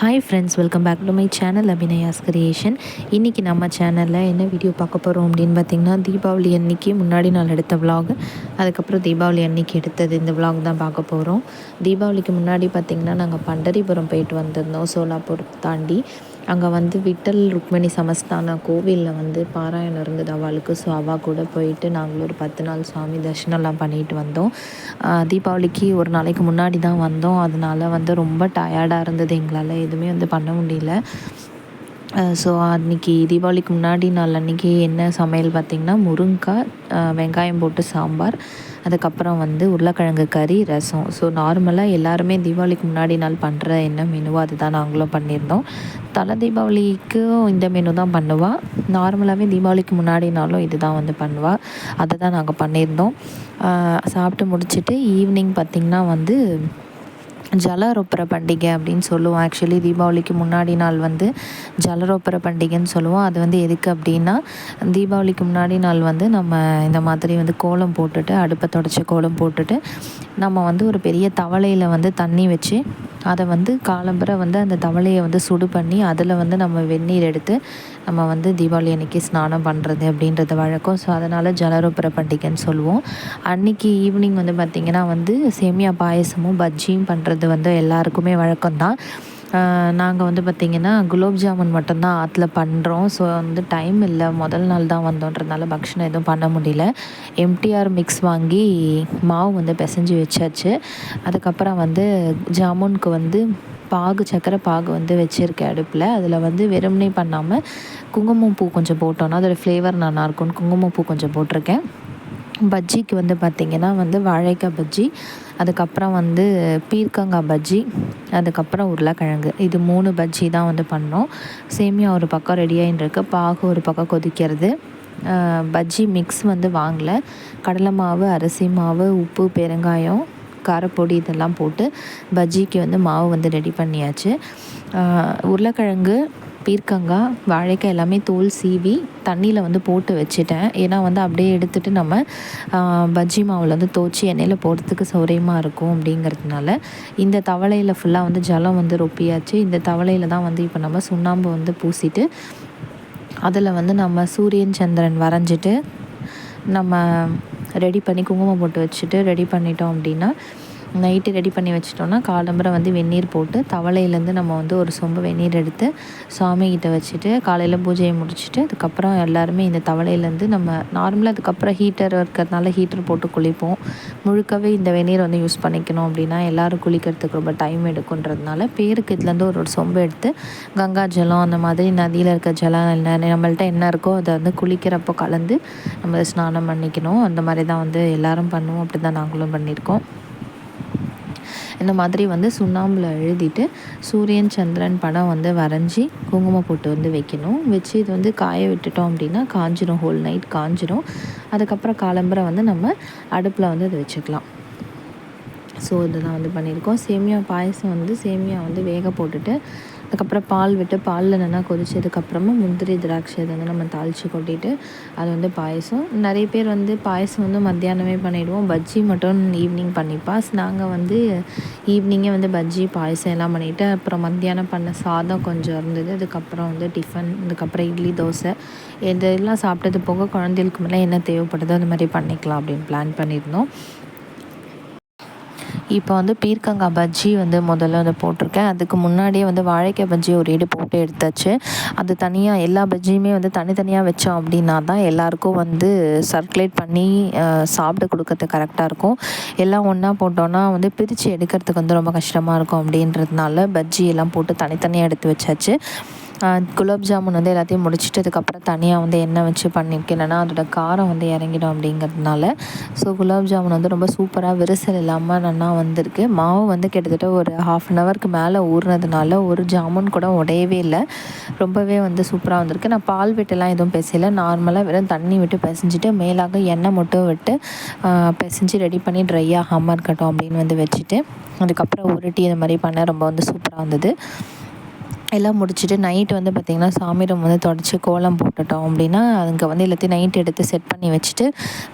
Hi friends welcome back to my channel Abhinaya's creation இன்றைக்கி நம்ம சேனலில் என்ன வீடியோ பார்க்க போகிறோம் அப்படின்னு பார்த்திங்கன்னா தீபாவளி அன்னைக்கு முன்னாடி நாள் எடுத்த விலாக் அதுக்கப்புறம் தீபாவளி அன்னைக்கு எடுத்தது இந்த விலாக் தான் பார்க்க போகிறோம் தீபாவளிக்கு முன்னாடி பார்த்திங்கன்னா நாங்கள் பண்டரிபுரம் போயிட்டு வந்திருந்தோம் சோலாப்பூர் தாண்டி. அங்கே வந்து விட்டல் ருக்மிணி சமஸ்தான கோவிலில் வந்து பாராயணம் இருந்தது அவளுக்கு. ஸோ அவள் கூட போயிட்டு நாங்களும் ஒரு பத்து நாள் சுவாமி தர்ஷனம்லாம் பண்ணிட்டு வந்தோம். தீபாவளிக்கு ஒரு நாளைக்கு முன்னாடி தான் வந்தோம். அதனால வந்து ரொம்ப டயர்டாக இருந்தது. எங்களால் எதுவுமே வந்து பண்ண முடியல. ஸோ அன்றைக்கி தீபாவளிக்கு முன்னாடி நாள் அன்றைக்கி என்ன சமையல் பார்த்திங்கன்னா முருங்காய் வெங்காயம் போட்டு சாம்பார் அதுக்கப்புறம் வந்து உருளைக்கிழங்கு கறி ரசம். ஸோ நார்மலாக எல்லாருமே தீபாவளிக்கு முன்னாடி நாள் பண்ணுற என்ன மெனுவோ அதுதான் நாங்களும் பண்ணியிருந்தோம். தலை தீபாவளிக்கும் இந்த மெனு தான் பண்ணுவாள் நார்மலாகவே தீபாவளிக்கு முன்னாடி நாளும் இது தான் வந்து பண்ணுவாள் அதை தான் நாங்கள் பண்ணியிருந்தோம் சாப்பிட்டு முடிச்சுட்டு ஈவினிங் பார்த்திங்கன்னா வந்து ஜலரொப்பர பண்டிகை அப்படின்னு சொல்லுவோம். ஆக்சுவலி தீபாவளிக்கு முன்னாடி நாள் வந்து ஜலரொப்பர பண்டிகைன்னு சொல்லுவோம். அது வந்து எதுக்கு அப்படின்னா தீபாவளிக்கு முன்னாடி நாள் வந்து நம்ம இந்த மாதிரி வந்து கோலம் போட்டுட்டு அடுப்பை தொடச்சி கோலம் போட்டுட்டு நம்ம வந்து ஒரு பெரிய தவளையில் வந்து தண்ணி வச்சு அதை வந்து காலம்புரை வந்து அந்த தவளையை வந்து சுடு பண்ணி அதில் வந்து நம்ம வெந்நீர் எடுத்து நம்ம வந்து தீபாவளி அன்றைக்கி ஸ்நானம் பண்ணுறது அப்படின்றது வழக்கம். ஸோ அதனால் ஜலரூபர பண்டிகைன்னு சொல்லுவோம். அன்றைக்கி ஈவினிங் வந்து பார்த்திங்கன்னா வந்து சேமியா பாயசமும் பஜ்ஜியும் பண்ணுறது வந்து எல்லாருக்குமே வழக்கம்தான். நாங்கள் வந்து பார்த்திங்கன்னா குலோப் ஜாமுன் மட்டும்தான் ஆற்றுல பண்ணுறோம் ஸோ வந்து டைம் இல்லை. முதல் நாள் தான் வந்தோன்றதுனால பக்ஷணம் எதுவும் பண்ண முடியல. எம்டிஆர் மிக்ஸ் வாங்கி மாவு வந்து பிசைஞ்சு வச்சாச்சு. அதுக்கப்புறம் வந்து ஜாமுனுக்கு வந்து பாகு சக்கரை பாகு வந்து வச்சுருக்கேன் அடுப்பில். அதில் வந்து வெறுமனே பண்ணாமல் குங்குமம் பூ கொஞ்சம் போட்டோன்னா அதோடய ஃப்ளேவர் நல்லாயிருக்கும்னு குங்குமம் பூ கொஞ்சம் போட்டிருக்கேன். பஜ்ஜிக்கு வந்து பார்த்திங்கன்னா வந்து வாழைக்காய் பஜ்ஜி அதுக்கப்புறம் வந்து பீர்க்கங்காய் பஜ்ஜி அதுக்கப்புறம் உருளைக்கிழங்கு. இது மூணு பஜ்ஜி தான் வந்து பண்ணோம். சேமியா ஒரு பக்கம் ரெடியாகின்னு இருக்கு. பாகு ஒரு பக்கம் கொதிக்கிறது. பஜ்ஜி மிக்ஸ் வந்து வாங்கலை. கடலை மாவு அரிசி மாவு உப்பு பெருங்காயம் காரப்பொடி இதெல்லாம் போட்டு பஜ்ஜிக்கு வந்து மாவு வந்து ரெடி பண்ணியாச்சு. உருளைக்கிழங்கு பீர்க்கங்காய் வாழைக்காய் எல்லாமே தோல் சீவி தண்ணியில் வந்து போட்டு வச்சுட்டேன். ஏன்னா வந்து அப்படியே எடுத்துகிட்டு நம்ம பஜ்ஜி மாவில் வந்து தோச்சி எண்ணெயில் போடுறதுக்கு சௌரியமாக இருக்கும் அப்படிங்கிறதுனால இந்த தவளையில் ஃபுல்லாக வந்து ஜலம் வந்து ரொப்பியாச்சு. இந்த தவளையில் தான் வந்து இப்போ நம்ம சுண்ணாம்பு வந்து பூசிட்டு அதில் வந்து நம்ம சூரியன் சந்திரன் வரைஞ்சிட்டு நம்ம ரெடி பண்ணி குங்குமம் போட்டு வச்சுட்டு ரெடி பண்ணிட்டோம் அப்படின்னா நைட்டு ரெடி பண்ணி வச்சிட்டோன்னா காலம்பரம் வந்து வெந்நீர் போட்டு தவளையிலேருந்து நம்ம வந்து ஒரு சொம்பு வெந்நீர் எடுத்து சாமிகிட்ட வச்சுட்டு காலையில் பூஜையை முடிச்சுட்டு அதுக்கப்புறம் எல்லாருமே இந்த தவளையிலேருந்து நம்ம நார்மலாக அதுக்கப்புறம் ஹீட்டர் இருக்கிறதுனால ஹீட்டர் போட்டு குளிப்போம். முழுக்கவே இந்த வெந்நீர் வந்து யூஸ் பண்ணிக்கணும் அப்படின்னா எல்லோரும் குளிக்கிறதுக்கு ரொம்ப டைம் எடுக்குன்றதுனால பேருக்கு இதுலேருந்து ஒரு ஒரு சொம்பு எடுத்து கங்கா ஜலம் அந்த மாதிரி நதியில் இருக்க ஜலம் என்ன நம்மள்ட்ட என்ன இருக்கோ அதை வந்து குளிக்கிறப்போ கலந்து நம்ம ஸ்நானம் பண்ணிக்கணும். அந்த மாதிரி தான் வந்து எல்லோரும் பண்ணுவோம். அப்படி தான் நாங்களும் பண்ணியிருக்கோம். இந்த மாதிரி வந்து சுண்ணாம்பில் எழுதிட்டு சூரியன் சந்திரன் படம் வந்து வரைஞ்சி குங்குமம் போட்டு வந்து வைக்கணும். வச்சு இது வந்து காய விட்டுட்டோம் அப்படின்னா காஞ்சிரும் ஹோல் நைட் காஞ்சிரும். அதுக்கப்புறம் காலம்பரை வந்து நம்ம அடுப்பில் வந்து அதை வச்சுக்கலாம். ஸோ இதுதான் வந்து பண்ணியிருக்கோம். சேமியா பாயசம் வந்து சேமியா வந்து வேக போட்டுட்டு அதுக்கப்புறம் பால் விட்டு பாலில் நல்லா கொதிச்சதுக்கப்புறமா முந்திரி திராட்சை இதை வந்து நம்ம தாளித்து கொட்டிட்டு அது வந்து பாயசம். நிறைய பேர் வந்து பாயசம் வந்து மத்தியானமே பண்ணிவிடுவோம் பஜ்ஜி மட்டும் ஈவினிங் பண்ணிப்பா. நாங்கள் வந்து ஈவினிங்கே வந்து பஜ்ஜி பாயசம் எல்லாம் பண்ணிவிட்டு அப்புறம் மத்தியானம் பண்ண சாதம் கொஞ்சம் இருந்தது. அதுக்கப்புறம் வந்து டிஃபன் அதுக்கப்புறம் இட்லி தோசை. இதெல்லாம் சாப்பிட்டது போக குழந்தைகளுக்கு மேலே என்ன தேவைப்படுதோ அந்த மாதிரி பண்ணிக்கலாம் அப்படின்னு பிளான் பண்ணியிருந்தோம். இப்போ வந்து பீர்க்கங்காய் பஜ்ஜி வந்து முதல்ல வந்து போட்டிருக்கேன். அதுக்கு முன்னாடியே வந்து வாழைக்காய் பஜ்ஜி ஒரு இடு போட்டு எடுத்தாச்சு. அது தனியாக எல்லா பஜ்ஜியுமே வந்து தனித்தனியாக வச்சோம் அப்படின்னா தான் எல்லாருக்கும் வந்து சர்க்குலேட் பண்ணி சாப்பிட கொடுக்கறது கரெக்டாக இருக்கும். எல்லாம் ஒன்றா போட்டோன்னா வந்து பிரித்து எடுக்கிறதுக்கு வந்து ரொம்ப கஷ்டமாக இருக்கும் அப்படின்றதுனால பஜ்ஜி எல்லாம் போட்டு தனித்தனியாக எடுத்து வச்சாச்சு. குலோப் ஜாமுன் வந்து எல்லாத்தையும் முடிச்சுட்டு அதுக்கப்புறம் தனியாக வந்து எண்ணெய் வச்சு பண்ணியிருக்கேன் அதோட காரம் வந்து இறங்கிடும் அப்படிங்கிறதுனால. ஸோ குலாப் ஜாமுன் வந்து ரொம்ப சூப்பராக விரிசல் இல்லாமல் நல்லா வந்திருக்கு. மாவு வந்து கிட்டத்தட்ட ஒரு ஹாஃப் அன் ஹவருக்கு மேலே ஊறினதுனால ஒரு ஜாமுன் கூட உடையவே இல்லை. ரொம்பவே வந்து சூப்பராக வந்திருக்கு. நான் பால் விட்டுலாம் எதுவும் பேசலை. நார்மலாக வெறும் தண்ணி விட்டு பிசைஞ்சிட்டு மேலாக எண்ணெய் மட்டும் விட்டு பிசைஞ்சு ரெடி பண்ணி ட்ரை ஆகாமல் இருக்கட்டும் அப்படின்னு வந்து வச்சுட்டு அதுக்கப்புறம் உருட்டி இந்த மாதிரி பண்ண ரொம்ப வந்து சூப்பராக வந்தது. எல்லாம் முடிச்சுட்டு நைட்டு வந்து பார்த்திங்கன்னா சாமி ரூம் வந்து தொடச்சி கோலம் போட்டுட்டோம் அப்படின்னா அங்கே வந்து எல்லாத்தையும் நைட் எடுத்து செட் பண்ணி வச்சுட்டு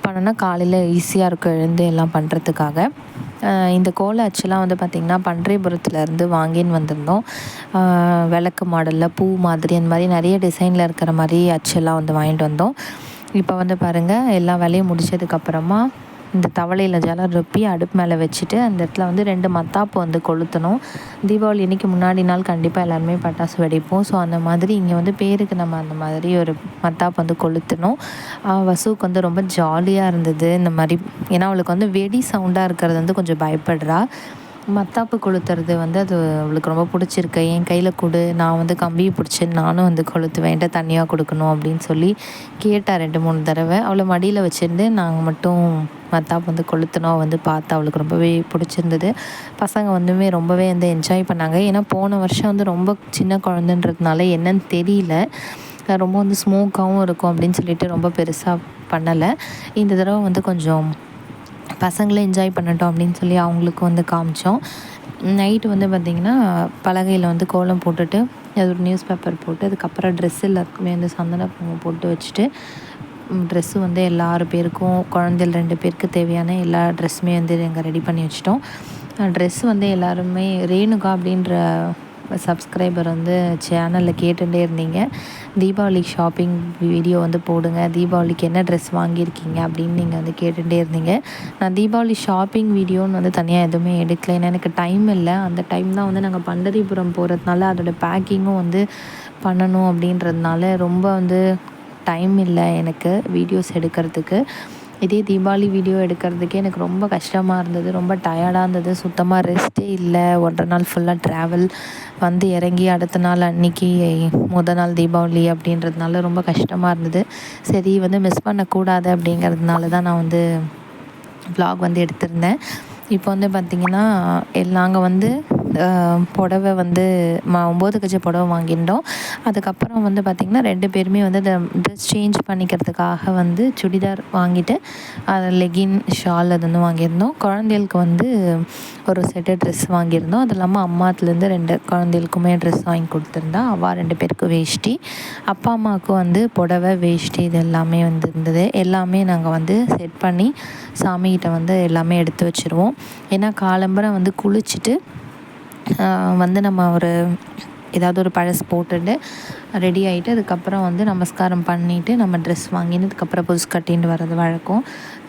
பண்ணோன்னா காலையில் ஈஸியாக இருக்கும் எழுந்து எல்லாம் பண்ணுறதுக்காக இந்த கோல அச்சுலாம் வந்து பார்த்திங்கன்னா பன்றிபுரத்துலேருந்து வாங்கின்னு வந்திருந்தோம். விளக்கு மாடலில் பூ மாதிரி அந்த மாதிரி நிறைய டிசைனில் இருக்கிற மாதிரி அச்செல்லாம் வந்து வாங்கிட்டு வந்தோம். இப்போ வந்து பாருங்கள் எல்லா வேலையும் முடிச்சதுக்கப்புறமா இந்த தவளையில் ஜலம் ரொப்பி அடுப்பு மேலே வச்சுட்டு அந்த இடத்துல வந்து ரெண்டு மத்தாப்பு வந்து கொளுத்தணும். தீபாவளி இன்றைக்கி முன்னாடி நாள் கண்டிப்பாக எல்லாருமே பட்டாசு வெடிப்போம். ஸோ அந்த மாதிரி இங்கே வந்து பேருக்கு நம்ம அந்த மாதிரி ஒரு மத்தாப்பு வந்து கொளுத்தணும். வசுவுக்கு வந்து ரொம்ப ஜாலியாக இருந்தது. இந்த மாதிரி ஏன்னா அவளுக்கு வந்து வெடி சவுண்டாக இருக்கிறது வந்து கொஞ்சம் பயப்படுறா. மத்தாப்பு கொளுத்துறது வந்து அது அவளுக்கு ரொம்ப பிடிச்சிருக்கு. என் கையில் கொடு நான் வந்து கம்பியை பிடிச்சி நானும் வந்து கொளுத்துவேன் தண்ணியாக கொடுக்கணும் அப்படின்னு சொல்லி கேட்டால் ரெண்டு மூணு தடவை. அவளை மடியில் வச்சுருந்து நாங்கள் மட்டும் மத்தாப்பு வந்து கொளுத்தினோம். வந்து பார்த்து அவளுக்கு ரொம்பவே பிடிச்சிருந்தது. பசங்க வந்துமே ரொம்பவே வந்து என்ஜாய் பண்ணாங்க. ஏன்னா போன வருஷம் வந்து ரொம்ப சின்ன குழந்தைன்றதுனால என்னன்னு தெரியல. ரொம்ப வந்து ஸ்மோக்காகவும் இருக்கும் அப்படின்னு சொல்லிட்டு ரொம்ப பெருசாக பண்ணலை. இந்த தடவை வந்து கொஞ்சம் பசங்களை என்ஜாய் பண்ணட்டும் அப்படின்னு சொல்லி அவங்களுக்கு வந்து காமிச்சோம். நைட்டு வந்து பார்த்திங்கன்னா பலகையில் வந்து கோலம் போட்டுட்டு அது ஒரு நியூஸ் பேப்பர் போட்டு அதுக்கப்புறம் ட்ரெஸ் எல்லாருக்குமே வந்து சந்தன போட்டு வச்சுட்டு ட்ரெஸ்ஸு வந்து எல்லாரு பேருக்கும் குழந்தைகள் ரெண்டு பேருக்கு தேவையான எல்லா ட்ரெஸ்ஸுமே வந்து எங்கள் ரெடி பண்ணி வச்சிட்டோம். ட்ரெஸ் வந்து எல்லாருமே ரேணுகா அப்படின்ற சப்ஸ்கிரைபர் வந்து சேனலில் கேட்டுகிட்டே இருந்தீங்க. தீபாவளி ஷாப்பிங் வீடியோ வந்து போடுங்க. தீபாவளிக்கு என்ன ட்ரெஸ் வாங்கியிருக்கீங்க அப்படின்னு நீங்கள் வந்து கேட்டுகிட்டே இருந்தீங்க. நான் தீபாவளி ஷாப்பிங் வீடியோன்னு வந்து தனியாக எதுவுமே எடுக்கல. ஏன்னா எனக்கு டைம் இல்லை. அந்த டைம் தான் வந்து நாங்கள் பண்டரிபுரம் போகிறதுனால அதோடய பேக்கிங்கும் வந்து பண்ணணும் அப்படின்றதுனால ரொம்ப வந்து டைம் இல்லை எனக்கு வீடியோஸ் எடுக்கிறதுக்கு. இதே தீபாவளி வீடியோ எடுக்கிறதுக்கே எனக்கு ரொம்ப கஷ்டமாக இருந்தது. ரொம்ப டயர்டாக இருந்தது. சுத்தமாக ரெஸ்ட்டே இல்லை. ஒன்றரை நாள் ஃபுல்லாக ட்ராவல் வந்து இறங்கி அடுத்த நாள் அன்னைக்கு முத நாள் தீபாவளி அப்படின்றதுனால ரொம்ப கஷ்டமாக இருந்தது. சரி வந்து மிஸ் பண்ணக்கூடாது அப்படிங்கிறதுனால தான் நான் வந்து வ்ளாக் வந்து எடுத்திருந்தேன். இப்போ வந்து பார்த்திங்கன்னா நாங்கள் வந்து புடவை வந்து மா ஒம்பது கஜ புடவ வாங்கியிருந்தோம். அதுக்கப்புறம் வந்து பார்த்திங்கன்னா ரெண்டு பேருமே வந்து அந்த ட்ரெஸ் சேஞ்ச் பண்ணிக்கிறதுக்காக வந்து சுடிதார் வாங்கிட்டு அதை லெகின் ஷால் அது வந்து வாங்கியிருந்தோம். குழந்தைகளுக்கு வந்து ஒரு செட்டு ட்ரெஸ் வாங்கியிருந்தோம். அது இல்லாமல் அம்மாத்துலேருந்து ரெண்டு குழந்தைகளுக்குமே ட்ரெஸ் வாங்கி கொடுத்துருந்தா அவள் ரெண்டு பேருக்கு வேஷ்டி. அப்பா அம்மாவுக்கு வந்து புடவை வேஷ்டி இது எல்லாமே வந்து இருந்தது. எல்லாமே நாங்கள் வந்து செட் பண்ணி சாமிகிட்ட வந்து எல்லாமே எடுத்து வச்சுருவோம். ஏன்னா காலம்பரம் வந்து குளிச்சுட்டு வந்து நம்ம ஒரு ஏதாவது ஒரு பழசு போட்டுட்டு ரெடி ஆகிட்டு அதுக்கப்புறம் வந்து நமஸ்காரம் பண்ணிவிட்டு நம்ம ட்ரெஸ் வாங்கினதுக்கப்புறம் புதுசு கட்டின்னு வர்றது வழக்கம்.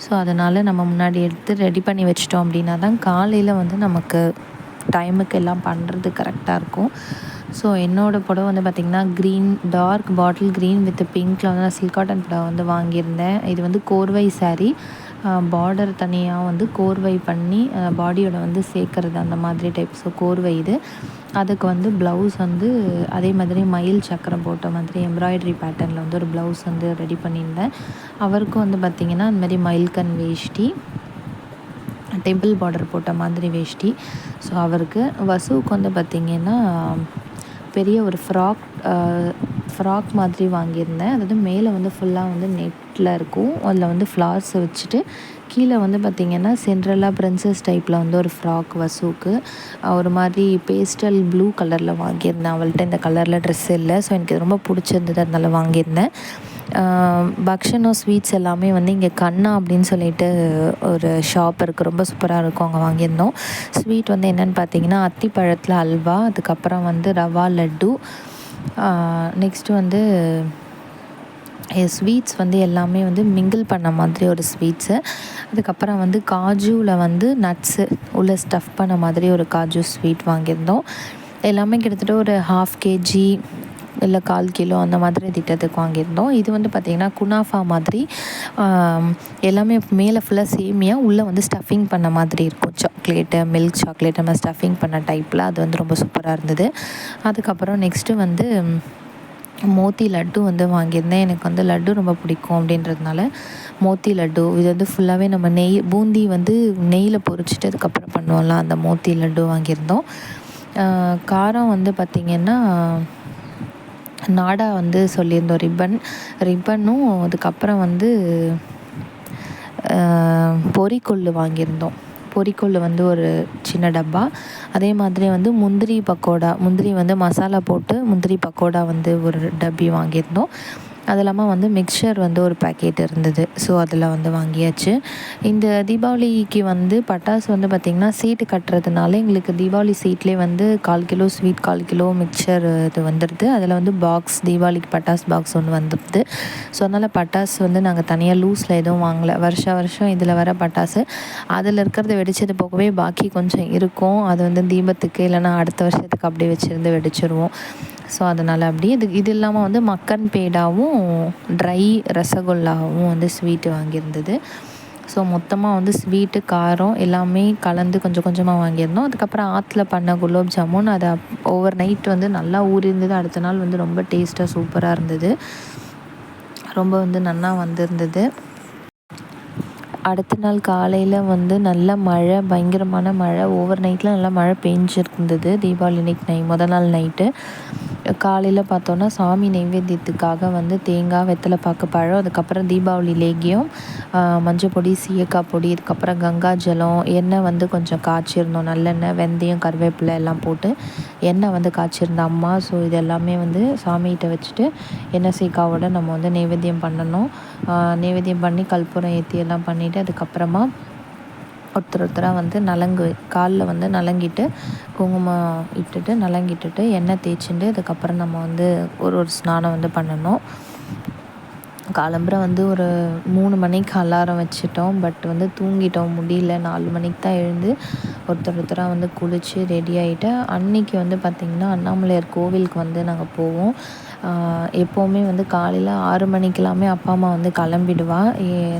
ஸோ அதனால் நம்ம முன்னாடி எடுத்து ரெடி பண்ணி வச்சிட்டோம் அப்படின்னா தான் காலையில் வந்து நமக்கு டைமுக்கு எல்லாம் பண்ணுறது கரெக்டாக இருக்கும். ஸோ என்னோடய புடவை வந்து பார்த்திங்கன்னா green dark bottle green with பிங்க்கில் வந்து நான் சில்க் காட்டன் புடவை வந்து வாங்கியிருந்தேன். இது வந்து கோர்வை சாரீ பார்டர் தனியாக வந்து கோர்வை பண்ணி பாடியோட வந்து சேர்க்குறது அந்த மாதிரி டைப்ஸ் கோர்வை இது. அதுக்கு வந்து ப்ளவுஸ் வந்து அதே மாதிரி மயில் சக்கரம் போட்ட மாதிரி எம்ப்ராய்டரி பேட்டர்னில் வந்து ஒரு ப்ளவுஸ் வந்து ரெடி பண்ணியிருந்தேன். அவருக்கும் வந்து பார்த்திங்கன்னா அந்த மாதிரி மயில்கன் வேஷ்டி டெம்பிள் பார்டர் போட்ட மாதிரி வேஷ்டி. ஸோ அவருக்கு வசுவுக்கு வந்து பார்த்திங்கன்னா பெரிய ஒரு ஃப்ராக் ஃப்ராக் மாதிரி வாங்கியிருந்தேன். அதாவது மேலே வந்து ஃபுல்லாக வந்து நெட்டில் இருக்கும். அதில் வந்து ஃப்ளார்ஸை வச்சுட்டு கீழே வந்து பார்த்திங்கன்னா சென்ட்ரலாக பிரின்சஸ் டைப்பில் வந்து ஒரு ஃப்ராக் வசூக்கு. ஒரு மாதிரி பேஸ்டல் ப்ளூ கலரில் வாங்கியிருந்தேன். அவள்கிட்ட இந்த கலரில் ட்ரெஸ் இல்லை. ஸோ எனக்கு ரொம்ப பிடிச்சிருந்தது. அதனால் வாங்கியிருந்தேன். பக்ஷனும் ஸ்வீட்ஸ் எல்லாமே வந்து இங்கே கண்ணா அப்படின்னு சொல்லிட்டு ஒரு ஷாப் இருக்குது ரொம்ப சூப்பராக இருக்கும். அங்கே வாங்கியிருந்தோம். ஸ்வீட் வந்து என்னென்னு பார்த்தீங்கன்னா அத்திப்பழத்தில் அல்வா அதுக்கப்புறம் வந்து ரவா லட்டு நெக்ஸ்ட்டு வந்து ஸ்வீட்ஸ் வந்து எல்லாமே வந்து மிங்கிள் பண்ண மாதிரி ஒரு ஸ்வீட்ஸு அதுக்கப்புறம் வந்து காஜுவில் வந்து நட்ஸு உள்ளே ஸ்டஃப் பண்ண மாதிரி ஒரு காஜு ஸ்வீட் வாங்கியிருந்தோம். எல்லாமே கிட்டத்தட்ட ஒரு ஹாஃப் கேஜி இல்லை கால் கிலோ அந்த மாதிரி திட்டத்துக்கு வாங்கியிருந்தோம். இது வந்து பார்த்திங்கன்னா குனாஃபா மாதிரி எல்லாமே மேலே ஃபுல்லாக சேமியாக உள்ளே வந்து ஸ்டஃபிங் பண்ண மாதிரி இருக்கும். சாக்லேட்டு மில்க் சாக்லேட் நம்ம ஸ்டஃபிங் பண்ண டைப்பில் அது வந்து ரொம்ப சூப்பராக இருந்தது. அதுக்கப்புறம் நெக்ஸ்ட்டு வந்து மோத்தி லட்டு வந்து வாங்கியிருந்தேன். எனக்கு வந்து லட்டு ரொம்ப பிடிக்கும் அப்படின்றதுனால மோத்தி லட்டு இது வந்து ஃபுல்லாகவே நம்ம நெய் பூந்தி வந்து நெய்யில் பொறிச்சிட்டு அதுக்கப்புறம் பண்ணுவோம்ல அந்த மோத்தி லட்டு வாங்கியிருந்தோம். காரம் வந்து பார்த்திங்கன்னா நாடா வந்து சொல்லியிருந்தோம் ரிப்பன். ரிப்பனும் அதுக்கப்புறம் வந்து பொறிக்கொள்ளு வாங்கியிருந்தோம். பொரிக்கொள் வந்து ஒரு சின்ன டப்பா. அதே மாதிரி வந்து முந்திரி பக்கோடா முந்திரி வந்து மசாலா போட்டு முந்திரி பக்கோடா வந்து ஒரு டப்பி வாங்கியிருந்தோம். அது இல்லாமல் வந்து மிக்சர் வந்து ஒரு பேக்கெட் இருந்தது. ஸோ அதில் வந்து வாங்கியாச்சு. இந்த தீபாவளிக்கு வந்து பட்டாசு வந்து பார்த்திங்கன்னா சீட்டு கட்டுறதுனால எங்களுக்கு தீபாவளி சீட்லேயே வந்து கால் கிலோ ஸ்வீட் கால் கிலோ மிக்சர் இது வந்துடுது அதில் வந்து பாக்ஸ் தீபாவளிக்கு பட்டாசு பாக்ஸ் ஒன்று வந்துடுது ஸோ அதனால் பட்டாசு வந்து நாங்கள் தனியாக லூஸில் எதுவும் வாங்கலை. வருஷ வருஷம் இதில் வர பட்டாசு. அதில் இருக்கிறத வெடிச்சது போகவே பாக்கி கொஞ்சம் இருக்கும். அது வந்து தீபத்துக்கு இல்லைனா அடுத்த வருஷத்துக்கு அப்படியே வச்சுருந்து வெடிச்சிருவோம். ஸோ அதனால் அப்படியே இது இது இல்லாமல் வந்து மக்கன் பேடாவும் ட்ரை ரசகுல்லாவும் வந்து ஸ்வீட்டு வாங்கியிருந்தது. ஸோ மொத்தமாக வந்து ஸ்வீட்டு காரம் எல்லாமே கலந்து கொஞ்சம் கொஞ்சமாக வாங்கியிருந்தோம். அதுக்கப்புறம் ஆற்றுல பண்ண குலோப் ஜாமுன் அதை ஓவர் நைட் வந்து நல்லா ஊறியிருந்தது. அடுத்த நாள் வந்து ரொம்ப டேஸ்ட்டாக சூப்பராக இருந்தது. ரொம்ப வந்து நல்லா வந்திருந்தது. அடுத்த நாள் காலையில் வந்து நல்ல மழை பயங்கரமான மழை. ஓவர் நைட்டில் நல்லா மழை பெஞ்சிருந்தது. தீபாவளி அன்னைக்கு நை முதல் நாள் நைட்டு காலையில் பார்த்தோன்னா சாமி நைவேத்தியத்துக்காக வந்து தேங்காய் வெத்தலை பாக்கு பழம் அதுக்கப்புறம் தீபாவளி லேகியம் மஞ்சள் பொடி சீயக்காய் பொடி இதுக்கப்புறம் கங்கா ஜலம் எண்ணெய் வந்து கொஞ்சம் காய்ச்சிருந்தோம் நல்லெண்ணெய் வெந்தயம் கருவேப்பிலை எல்லாம் போட்டு எண்ணெய் வந்து காய்ச்சிருந்த அம்மா ஸோ இது எல்லாமே வந்து சாமிகிட்ட வச்சுட்டு எண்ணெய் சீக்காவோட நம்ம வந்து நைவேத்தியம் பண்ணணும். நைவேத்தியம் பண்ணி கற்பூரம் ஏற்றி எல்லாம் பண்ணிவிட்டு அதுக்கப்புறமா ஒருத்தர் ஒருத்தராக வந்து நலங்கு காலில் வந்து நலங்கிட்டு குங்குமம் இட்டுட்டு நலங்கிட்டுட்டு எண்ணெய் தேய்ச்சிட்டு அதுக்கப்புறம் நம்ம வந்து ஒரு ஒரு ஸ்நானம் வந்து பண்ணணும். காலம்புரை வந்து ஒரு மூணு மணிக்கு அலாரம் வச்சுட்டோம் பட் வந்து தூங்கிட்டோம். முடியல. நாலு மணிக்கு தான் எழுந்து ஒருத்தர் ஒருத்தராக வந்து குளித்து ரெடி ஆகிட்டு அன்னைக்கு வந்து பார்த்திங்கன்னா அண்ணாமலையார் கோவிலுக்கு வந்து நாங்கள் போவோம். எப்போவுமே வந்து காலையில் ஆறு மணிக்கெல்லாமே அப்பா அம்மா வந்து கிளம்பிடுவா.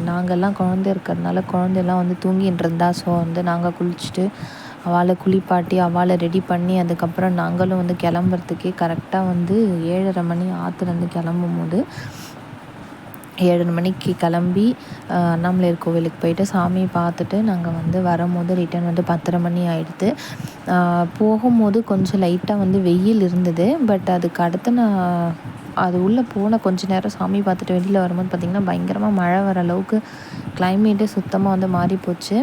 நாங்கள்லாம் குழந்த இருக்கிறதுனால குழந்தையெல்லாம் வந்து தூங்கின்னு இருந்தா. ஸோ வந்து நாங்கள் குளிச்சுட்டு அவளை குளிப்பாட்டி அவளை ரெடி பண்ணி அதுக்கப்புறம் நாங்களும் வந்து கிளம்புறதுக்கே கரெக்டாக வந்து ஏழரை மணி ஆற்றுலேருந்து கிளம்பும் போது ஏழரை மணிக்கு கிளம்பி அண்ணாமலையார் கோவிலுக்கு போயிட்டு சாமியை பார்த்துட்டு நாங்கள் வந்து வரும்போது ரிட்டன் வந்து பத்தரை மணி ஆகிடுது போகும்போது கொஞ்சம் லைட்டாக வந்து வெயில் இருந்தது. பட் அதுக்கு அடுத்து நான் அது உள்ளே போன கொஞ்ச நேரம் சாமி பார்த்துட்டு வெளியில் வரும்போது பார்த்திங்கன்னா பயங்கரமாக மழை வர அளவுக்கு கிளைமேட்டே சுத்தமாக வந்து மாறி போச்சு.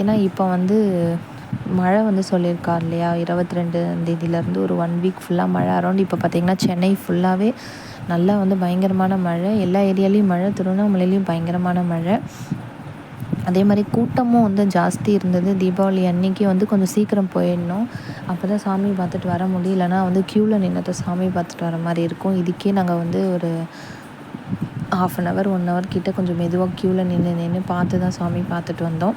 ஏன்னா இப்போ வந்து மழை வந்து சொல்லியிருக்கார் இல்லையா? இருபத்தி ரெண்டு தேதியிலேருந்து ஒரு ஒன் வீக் ஃபுல்லாக மழை அரௌண்ட் இப்போ பார்த்திங்கன்னா சென்னை ஃபுல்லாகவே நல்லா வந்து பயங்கரமான மழை. எல்லா ஏரியாலேயும் மழை திருவண்ணாமலையிலையும் பயங்கரமான மழை. அதே மாதிரி கூட்டமும் வந்து ஜாஸ்தி இருந்தது. தீபாவளி அன்னைக்கு வந்து கொஞ்சம் சீக்கிரம் போயிடணும். அப்போ தான் சாமி பார்த்துட்டு வர முடியலன்னா வந்து க்யூவில் நின்றுட்டு சாமி பார்த்துட்டு வர மாதிரி இருக்கும். இதுக்கே நாங்கள் வந்து ஒரு half an hour one hour கிட்டே கொஞ்சம் மெதுவாக க்யூவில் நின்று நின்று பார்த்து தான் சாமி பார்த்துட்டு வந்தோம்.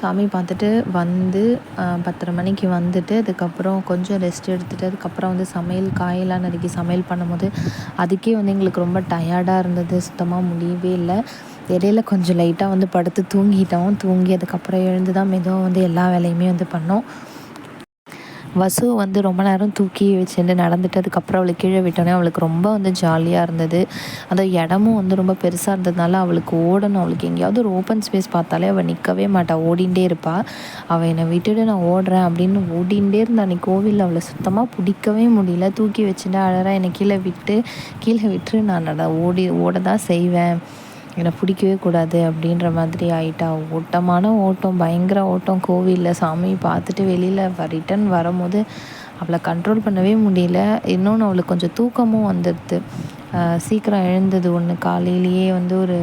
சாமி பார்த்துட்டு வந்து பத்தரை மணிக்கு வந்துட்டு அதுக்கப்புறம் கொஞ்சம் ரெஸ்ட் எடுத்துகிட்டு அதுக்கப்புறம் வந்து சமையல் காயெல்லாம் நறுக்கி சமையல் பண்ணும்போது அதுக்கே வந்து எங்களுக்கு ரொம்ப டயர்டாக இருந்தது. சுத்தமாக முடியவே இல்லை. இடையில கொஞ்சம் லைட்டாக வந்து படுத்து தூங்கிட்டோம். தூங்கி அதுக்கப்புறம் எழுந்து தான் மெதுவாக வந்து எல்லா வேலையுமே வந்து பண்ணோம். வசு வந்து ரொம்ப நேரம் தூக்கி வச்சுட்டு நடந்துட்டு அதுக்கப்புறம் அவளை கீழே விட்டோன்னே அவளுக்கு ரொம்ப வந்து ஜாலியாக இருந்தது. அந்த இடமும் வந்து ரொம்ப பெருசாக இருந்ததுனால அவளுக்கு ஓடணும். அவளுக்கு எங்கேயாவது ஒரு ஓப்பன் ஸ்பேஸ் பார்த்தாலே அவள் நிற்கவே மாட்டாள் ஓடிண்டே இருப்பாள் அவள் என்னை விட்டுட்டு நான் ஓடுறேன் அப்படின்னு ஓடிண்டே இருந்தா அன்றைக்கி கோவிலில் அவளை சுத்தமாக பிடிக்கவே முடியல. தூக்கி வச்சுட்டு அழகாக என்னை கீழே விட்டு கீழே விட்டு நான் ஓடி ஓட தான் செய்வேன். என்னை பிடிக்கவே கூடாது அப்படின்ற மாதிரி ஆயிட்டா. ஓட்டமான ஓட்டம் பயங்கர ஓட்டம். கோவிலில் சாமி பார்த்துட்டு வெளியில் ரிட்டன் வரும்போது அவளை கண்ட்ரோல் பண்ணவே முடியல. இன்னொன்று அவளுக்கு கொஞ்சம் தூக்கமும் வந்துடுது. சீக்கிரம் எழுந்தது ஒன்று காலையிலேயே வந்து ஒரு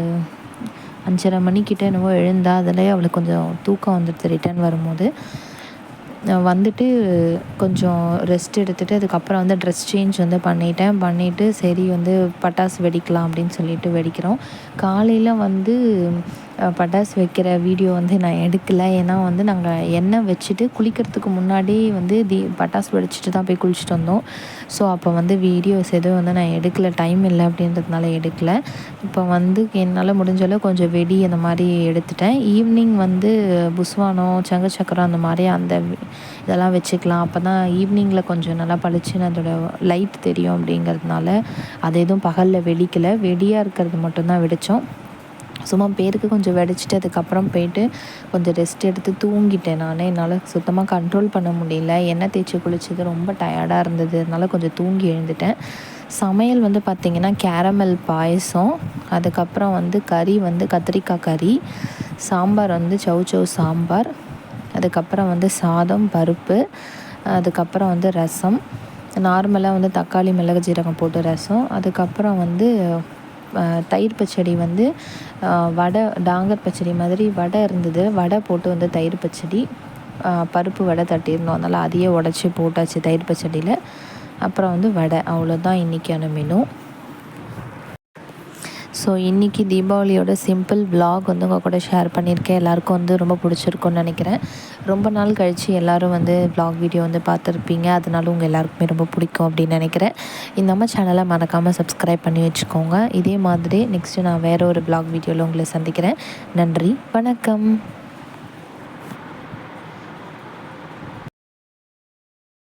அஞ்சரை மணிக்கிட்ட என்னவோ எழுந்தா அதிலே அவளுக்கு கொஞ்சம் தூக்கம் வந்துடுது ரிட்டர்ன் வரும்போது. வந்துட்டு கொஞ்சம் ரெஸ்ட் எடுத்துகிட்டு அதுக்கப்புறம் வந்து ட்ரெஸ் சேஞ்ச் வந்து பண்ணிட்டேன். பண்ணிவிட்டு சரி வந்து பட்டாசு வெடிக்கலாம் அப்படின்னு சொல்லிட்டு வெடிக்கிறோம். காலையில் வந்து பட்டாசு வைக்கிற வீடியோ வந்து நான் எடுக்கலை. ஏன்னா வந்து நாங்கள் எண்ணெய் வச்சுட்டு குளிக்கிறதுக்கு முன்னாடி வந்து தீ பட்டாசு வெடிச்சிட்டு தான் போய் குளிச்சுட்டு வந்தோம். ஸோ அப்போ வந்து வீடியோஸ் எதுவும் வந்து நான் எடுக்கலை. டைம் இல்லை அப்படின்றதுனால எடுக்கலை. இப்போ வந்து என்னால் முடிஞ்சளவு கொஞ்சம் வெடி அந்த மாதிரி எடுத்துட்டேன். ஈவினிங் வந்து புஸ்வானம் சங்க சக்கரம் அந்த மாதிரி அந்த இதெல்லாம் வச்சுக்கலாம். அப்போ தான் ஈவினிங்கில் கொஞ்சம் நல்லா பளிச்சுன்னு அதோட லைட் தெரியும் அப்படிங்கிறதுனால அது எதுவும் பகலில் வெடிக்கலை. வெடியாக இருக்கிறது மட்டும்தான் வெடித்தோம் சும்மா பேருக்கு கொஞ்சம் வெடிச்சிட்டு அதுக்கப்புறம் போயிட்டு கொஞ்சம் ரெஸ்ட் எடுத்து தூங்கிட்டேன் நான். என்னால் சுத்தமாக கண்ட்ரோல் பண்ண முடியல. எண்ணெய் தேய்ச்சி குளிச்சது ரொம்ப டயர்டாக இருந்தது. அதனால் கொஞ்சம் தூங்கி எழுந்துட்டேன். சமையல் வந்து பார்த்திங்கன்னா கேரமல் பாயசம் அதுக்கப்புறம் வந்து கறி வந்து கத்திரிக்காய் கறி சாம்பார் வந்து சவு சவு சாம்பார் அதுக்கப்புறம் வந்து சாதம் பருப்பு அதுக்கப்புறம் வந்து ரசம் நார்மலாக வந்து தக்காளி மிளகு ஜீரகம் போட்டு ரசம் அதுக்கப்புறம் வந்து தயிர் பச்சடி வந்து வடை டாங்கர் பச்சடி மாதிரி வடை இருந்தது. வடை போட்டு வந்து தயிர் பச்சடி பருப்பு வடை தட்டியிருந்தோம். அதனால் அதையே உடச்சி போட்டாச்சு தயிர் பச்சடியில். அப்புறம் வந்து வடை. அவ்வளோதான் இன்றைக்கான மெனு ஸோ இன்றைக்கி தீபாவளியோட சிம்பிள் விலாக் வந்து உங்கள் கூட ஷேர் பண்ணியிருக்கேன். எல்லாருக்கும் வந்து ரொம்ப பிடிச்சிருக்குன்னு நினைக்கிறேன். ரொம்ப நாள் கழித்து எல்லோரும் வந்து விலாக் வீடியோ வந்து பார்த்துருப்பீங்க. அதனால உங்கள் எல்லாருக்குமே ரொம்ப பிடிக்கும் அப்படின்னு நினைக்கிறேன். இந்த நம்ம சேனலை மறக்காமல் சப்ஸ்கிரைப் பண்ணி வச்சுக்கோங்க. இதே மாதிரி நெக்ஸ்ட்டு நான் வேறு ஒரு விலாக் வீடியோவில் உங்களை சந்திக்கிறேன். நன்றி வணக்கம்.